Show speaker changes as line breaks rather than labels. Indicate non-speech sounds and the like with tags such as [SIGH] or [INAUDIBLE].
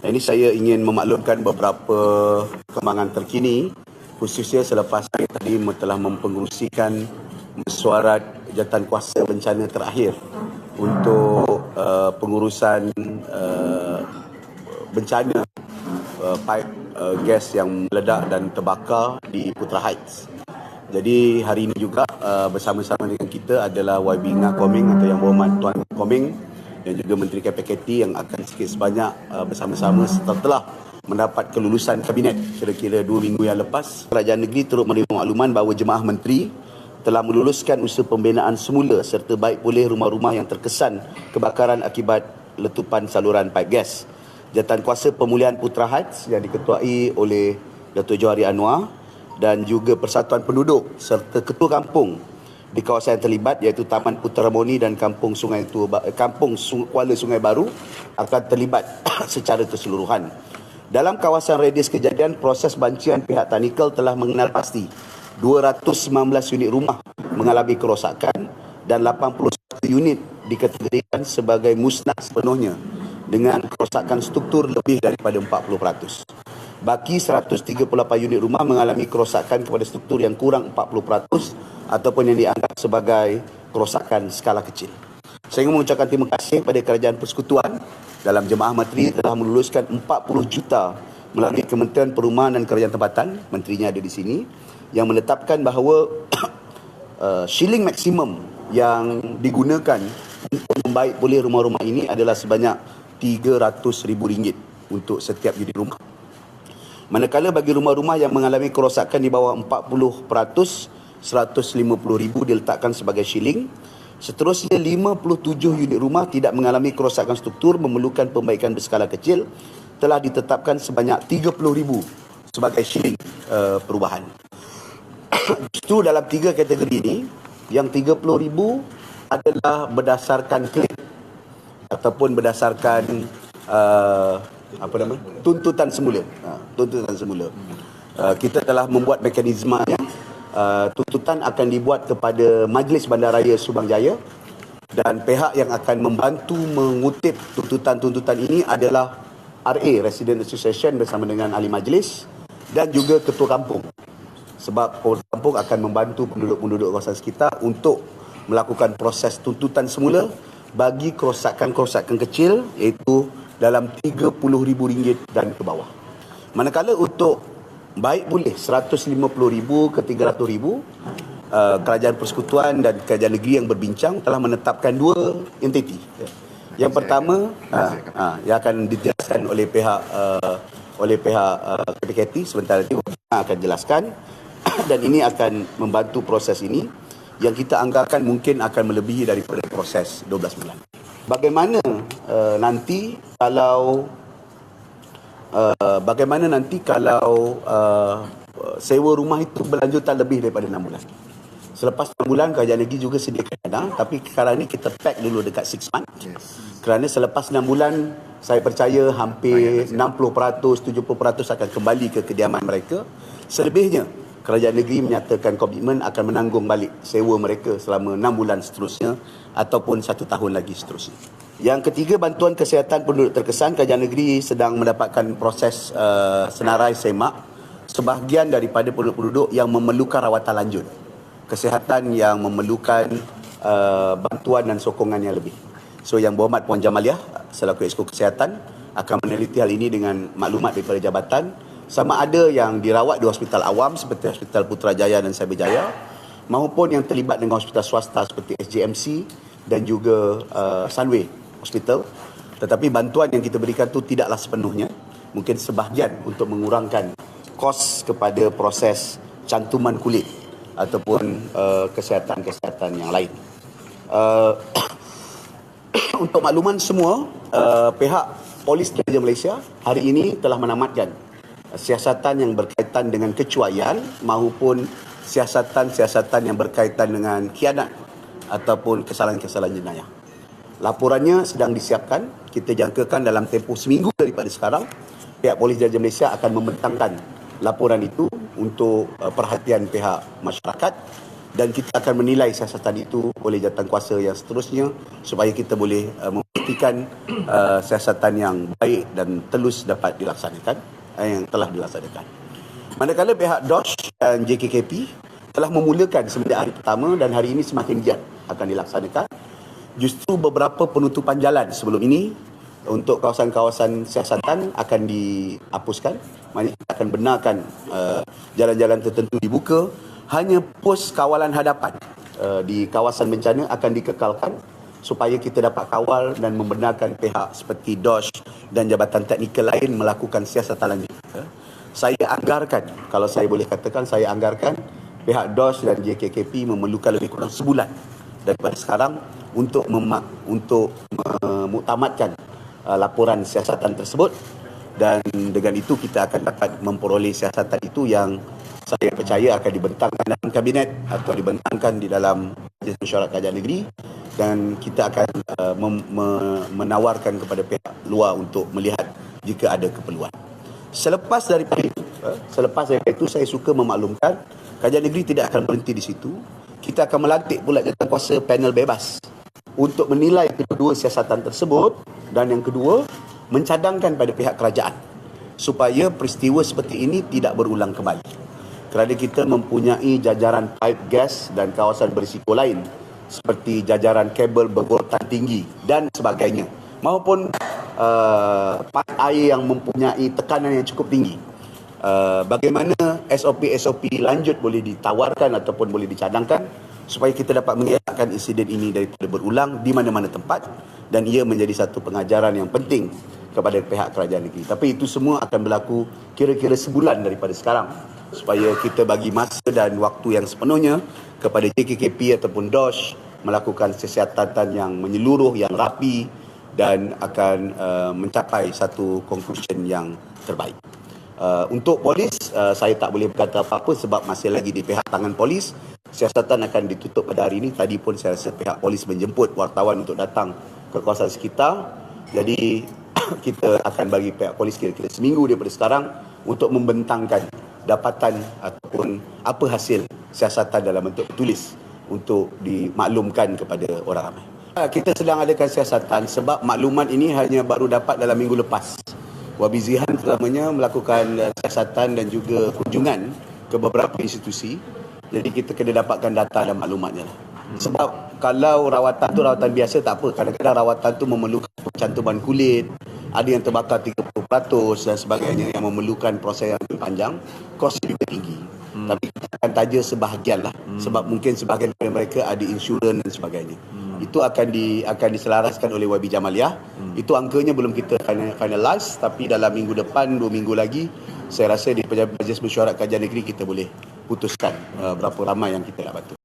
Ini saya ingin memaklumkan beberapa kembangan terkini khususnya selepas saya tadi telah mempengerusikan mesyuarat jatan kuasa bencana terakhir untuk uh, pengurusan uh, bencana uh, pipe uh, gas yang meledak dan terbakar di Putra Heights. Jadi hari ini juga uh, bersama-sama dengan kita adalah YB Ngah Koming atau yang berhormat Tuan Koming dan juga Menteri KPKT yang akan sikit sebanyak uh, bersama-sama setelah mendapat kelulusan kabinet kira-kira dua minggu yang lepas. Kerajaan negeri turut menerima makluman bahawa jemaah menteri telah meluluskan usaha pembinaan semula serta baik pulih rumah-rumah yang terkesan kebakaran akibat letupan saluran pipe gas. Jatan Kuasa Pemulihan Putra Heights yang diketuai oleh Datuk Johari Anwar dan juga Persatuan Penduduk serta Ketua Kampung di kawasan yang terlibat iaitu Taman Putra Moni dan Kampung Sungai Tua Kampung Kuala Sungai Baru akan terlibat [COUGHS] secara keseluruhan. Dalam kawasan radius kejadian proses bancian pihak Tanikel telah mengenal pasti 219 unit rumah mengalami kerosakan dan 81 unit dikategorikan sebagai musnah sepenuhnya dengan kerosakan struktur lebih daripada 40%. Baki 138 unit rumah mengalami kerosakan kepada struktur yang kurang 40% ataupun yang dianggap sebagai kerosakan skala kecil. Saya ingin mengucapkan terima kasih kepada Kerajaan Persekutuan dalam Jemaah Menteri telah meluluskan 40 juta melalui Kementerian Perumahan dan Kerajaan Tempatan, menterinya ada di sini, yang menetapkan bahawa [COUGHS] uh, shilling maksimum yang digunakan untuk membaik pulih rumah-rumah ini adalah sebanyak RM300,000 untuk setiap unit rumah. Manakala bagi rumah-rumah yang mengalami kerosakan di bawah 40%, 150,000 diletakkan sebagai shilling. Seterusnya 57 unit rumah tidak mengalami kerosakan struktur memerlukan pembaikan berskala kecil telah ditetapkan sebanyak 30,000 sebagai shilling uh, perubahan. [COUGHS] Justru dalam tiga kategori ini yang 30,000 adalah berdasarkan klaim ataupun berdasarkan uh, apa nama tuntutan semula. Uh, tuntutan semula. Uh, kita telah membuat mekanisme yang Uh, tuntutan akan dibuat kepada Majlis Bandaraya Subang Jaya dan pihak yang akan membantu mengutip tuntutan-tuntutan ini adalah RA Resident Association bersama dengan ahli majlis dan juga ketua kampung sebab ketua kampung akan membantu penduduk-penduduk kawasan sekitar untuk melakukan proses tuntutan semula bagi kerosakan-kerosakan kecil iaitu dalam RM30,000 dan ke bawah. Manakala untuk baik boleh 150,000 ke 300,000 uh, kerajaan persekutuan dan kerajaan negeri yang berbincang telah menetapkan dua entiti. Yang pertama uh, uh, yang akan dijelaskan oleh pihak uh, oleh pihak uh, KPKT sebentar lagi akan jelaskan [COUGHS] dan ini akan membantu proses ini yang kita anggarkan mungkin akan melebihi daripada proses 12 bulan. Bagaimana uh, nanti kalau uh, bagaimana nanti kalau uh, sewa rumah itu berlanjutan lebih daripada 6 bulan. Selepas 6 bulan kerajaan negeri juga sediakan dana tapi sekarang ni kita pack dulu dekat 6 month. Yes. Kerana selepas 6 bulan saya percaya hampir 60% 70% akan kembali ke kediaman mereka. Selebihnya kerajaan negeri menyatakan komitmen akan menanggung balik sewa mereka selama 6 bulan seterusnya ataupun 1 tahun lagi seterusnya. Yang ketiga, bantuan kesihatan penduduk terkesan. Kerajaan negeri sedang mendapatkan proses uh, senarai semak sebahagian daripada penduduk-penduduk yang memerlukan rawatan lanjut. Kesihatan yang memerlukan uh, bantuan dan sokongan yang lebih. So yang berhormat Puan Jamaliah selaku Exko Kesihatan akan meneliti hal ini dengan maklumat daripada jabatan sama ada yang dirawat di hospital awam seperti Hospital Putrajaya dan Cyberjaya maupun yang terlibat dengan hospital swasta seperti SJMC dan juga uh, Sunway hospital. Tetapi bantuan yang kita berikan tu tidaklah sepenuhnya. Mungkin sebahagian untuk mengurangkan kos kepada proses cantuman kulit ataupun uh, kesihatan-kesihatan yang lain. Uh, [COUGHS] untuk makluman semua uh, pihak polis kerajaan Malaysia hari ini telah menamatkan siasatan yang berkaitan dengan kecuaian maupun siasatan-siasatan yang berkaitan dengan kianat ataupun kesalahan-kesalahan jenayah. Laporannya sedang disiapkan. Kita jangkakan dalam tempoh seminggu daripada sekarang, pihak Polis Jaya Malaysia akan membentangkan laporan itu untuk uh, perhatian pihak masyarakat dan kita akan menilai siasatan itu oleh jawatan kuasa yang seterusnya supaya kita boleh uh, memastikan uh, siasatan yang baik dan telus dapat dilaksanakan uh, yang telah dilaksanakan. Manakala pihak DOSH dan JKKP telah memulakan semenjak hari pertama dan hari ini semakin giat akan dilaksanakan. Justru beberapa penutupan jalan sebelum ini untuk kawasan-kawasan siasatan akan dihapuskan. Maksudnya kita akan benarkan uh, jalan-jalan tertentu dibuka hanya pos kawalan hadapan uh, di kawasan bencana akan dikekalkan supaya kita dapat kawal dan membenarkan pihak seperti DOSH dan jabatan teknikal lain melakukan siasatan lanjut. Uh, saya anggarkan, kalau saya boleh katakan, saya anggarkan pihak DOSH dan JKKP memerlukan lebih kurang sebulan daripada sekarang untuk memak, untuk memuktamadkan uh, laporan siasatan tersebut dan dengan itu kita akan dapat memperoleh siasatan itu yang saya percaya akan dibentangkan dalam kabinet atau dibentangkan di dalam Majlis Mesyuarat Kerajaan Negeri dan kita akan uh, mem- me- menawarkan kepada pihak luar untuk melihat jika ada keperluan. Selepas daripada itu, uh, selepas daripada itu saya suka memaklumkan Kerajaan Negeri tidak akan berhenti di situ. Kita akan melantik pula kuasa panel bebas untuk menilai kedua siasatan tersebut dan yang kedua mencadangkan pada pihak kerajaan supaya peristiwa seperti ini tidak berulang kembali. Kerana kita mempunyai jajaran pipe gas dan kawasan berisiko lain seperti jajaran kabel bergoltan tinggi dan sebagainya maupun uh, air yang mempunyai tekanan yang cukup tinggi uh, bagaimana SOP-SOP lanjut boleh ditawarkan ataupun boleh dicadangkan supaya kita dapat mengelakkan insiden ini daripada berulang di mana-mana tempat dan ia menjadi satu pengajaran yang penting kepada pihak kerajaan negeri. Tapi itu semua akan berlaku kira-kira sebulan daripada sekarang supaya kita bagi masa dan waktu yang sepenuhnya kepada JKKP ataupun DOSH melakukan siasatan yang menyeluruh, yang rapi dan akan uh, mencapai satu conclusion yang terbaik. Uh, untuk polis, uh, saya tak boleh berkata apa-apa sebab masih lagi di pihak tangan polis. Siasatan akan ditutup pada hari ini. Tadi pun saya rasa pihak polis menjemput wartawan untuk datang ke kawasan sekitar. Jadi [COUGHS] kita akan bagi pihak polis kira-kira seminggu daripada sekarang untuk membentangkan dapatan ataupun apa hasil siasatan dalam bentuk tulis untuk dimaklumkan kepada orang ramai. Kita sedang adakan siasatan sebab maklumat ini hanya baru dapat dalam minggu lepas. Wabi Zihan terutamanya melakukan siasatan dan juga kunjungan ke beberapa institusi. Jadi kita kena dapatkan data dan maklumatnya. Sebab kalau rawatan tu rawatan biasa tak apa. Kadang-kadang rawatan tu memerlukan cantuman kulit, ada yang terbakar 30% dan sebagainya yang memerlukan proses yang lebih panjang, kos juga tinggi. Hmm. Tapi kita akan taja sebahagian lah. Hmm. Sebab mungkin sebahagian daripada mereka ada insurans dan sebagainya. Hmm. Itu akan di akan diselaraskan oleh YB Jamaliah. Hmm. Itu angkanya belum kita finalize tapi dalam minggu depan, dua minggu lagi, saya rasa di Pejabat Majlis Mesyuarat Kajian Negeri kita boleh putuskan uh, berapa ramai yang kita nak bantu.